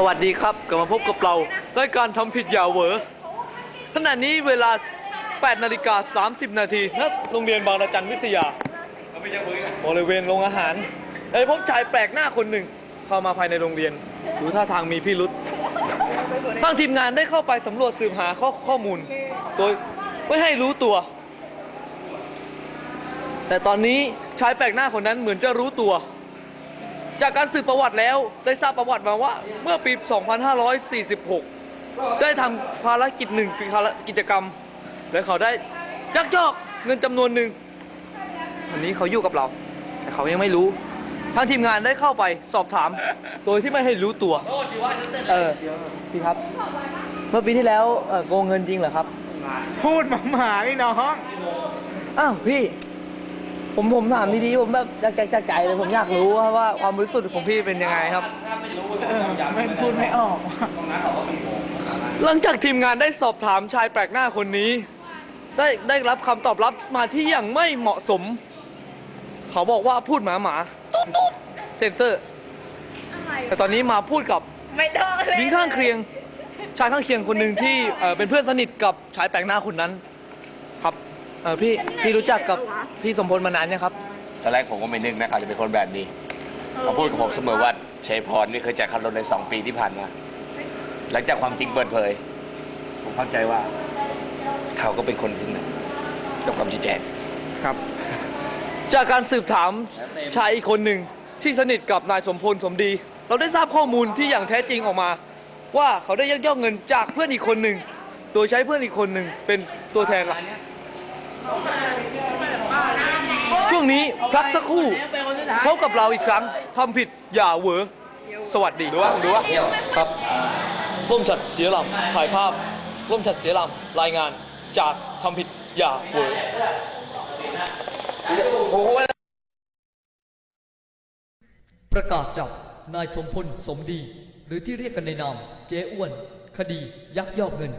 สวัสดีครับกลับมาพบกับเรารายการทำผิดอย่าเหวอขณะนี้เวลา 8 นาฬิกา 30 นาทีณโรงเรียนบางระจันวิทยาบริเวณโรงอาหารได้พบชายแปลกหน้าคนหนึ่ง เข้ามาภายในโรงเรียน ดูท่าทางมีพิรุษทางทีมงานได้เข้าไปสำรวจสืบหาข้อข้อมูล โดยไม่ให้รู้ตัว แต่ตอนนี้ชายแปลกหน้าคนนั้นเหมือนจะรู้ตัว จากการสืบประวัติแล้วได้ทราบประวัติมาว่า เมื่อปี 2546 ได้ทำภารกิจหนึ่งภารกิจกรรม และเขาได้ยักยอกเงินจำนวนหนึ่งวันนี้เขาอยู่กับเรา แต่เขายังไม่รู้ทางทีมงานได้เข้าไปสอบถาม โดยที่ไม่ให้รู้ตัวเออพี่ครับ เมื่อปีที่แล้วเอ่อโกงเงินจริงเหรอครับ พูดมาหมาไอ้น้อง อ้าวพี่ ผมผมถามดีๆผมแบบจากจากจากใจเลยผมอยากรู้ว่าว่าความรู้สึกของพี่เป็นยังไงครับเออไม่พูดไม่ออกหลังจากทีมงานได้สอบถามชายแปลกหน้าคนนี้ ได้ได้รับคำตอบรับมาที่อย่างไม่เหมาะสม เขาบอกว่าพูดหมาหมาตุ๊ดตุ๊ดเซนเซอร์แต่ตอนนี้มาพูดกับไม่ต้องเลยหญิงข้างเคียง ชายข้างเคียงคนหนึ่งที่เอ่อเป็นเพื่อนสนิทกับชายแปลกหน้าคนนั้น ครับ เออพี่พี่รู้จักกับพี่สมพลมานานยังครับ ตอนแรกผมก็ไม่นึกนะเขาจะเป็นคนแบบนี้เขาพูดกับผมเสมอว่าชัยพรนี่เคยจ่ายค่ารถในสองปีที่ผ่านมาหลังจากความจริงเปิดเผย ผมเข้าใจว่า เขาก็เป็นคนที่หนึ่งกับคำชี้แจงครับ จากการสืบถามชายอีกคนหนึ่งที่สนิทกับนายสมพลสมดี เราได้ทราบข้อมูลที่อย่างแท้จริงออกมา ว่าเขาได้ยักยอกเงินจากเพื่อนอีกคนหนึ่งโดยใช้เพื่อนอีกคนหนึ่งเป็นตัวแทนหลัก ช่วงนี้พักสักครู่พบกับเราอีกครั้งทำผิดอย่าเหวอสวัสดีดูว่าดูว่าครับร่วมจัดเสียหลำถ่ายภาพร่วมจัดเสียหลำรายงานจากทำผิดอย่าเหวอประกาศจับนายสมพลสมดี หรือที่เรียกกันในนามเจ๊อ้วน คดี ยักยอกเงิน